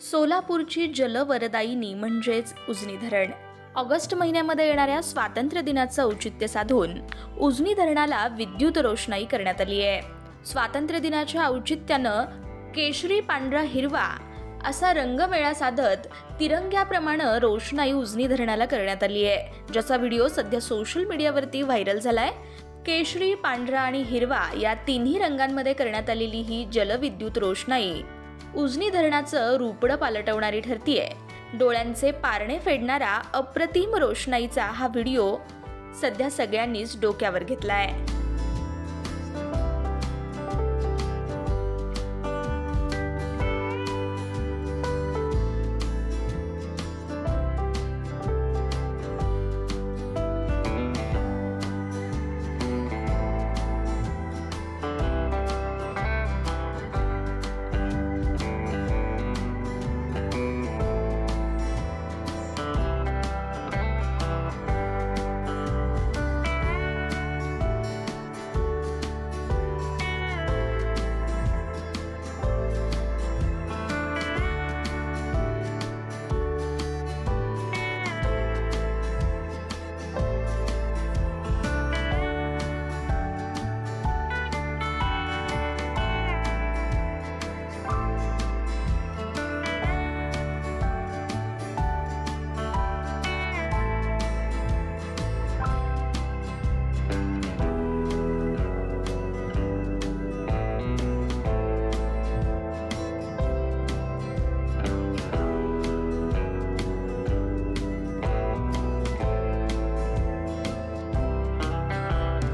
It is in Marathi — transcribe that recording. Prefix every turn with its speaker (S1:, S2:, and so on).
S1: सोलापूरची जलवरदायिनी म्हणजेच उजनी धरण. ऑगस्ट महिन्यामध्ये येणाऱ्या स्वातंत्र्य दिनाचं औचित्य साधून उजनी धरणाला विद्युत रोषणाई करण्यात आली आहे. स्वातंत्र्य दिनाच्या औचित्यानं केशरी पांढरा हिरवा असा रंगमेळा साधत तिरंग्याप्रमाणे रोषणाई उजनी धरणाला करण्यात आली आहे. ज्याचा व्हिडिओ सध्या सोशल मीडियावरती व्हायरल झालाय. केशरी पांढरा आणि हिरवा या तिन्ही रंगांमध्ये करण्यात आलेली ही जलविद्युत रोषणाई उजनी धरणाचं रूपडं पालटवणारी ठरतीये. डोळ्यांचे पारणे फेडणारा अप्रतिम रोषणाईचा हा व्हिडिओ सध्या सगळ्यांनीच डोक्यावर घेतलाय.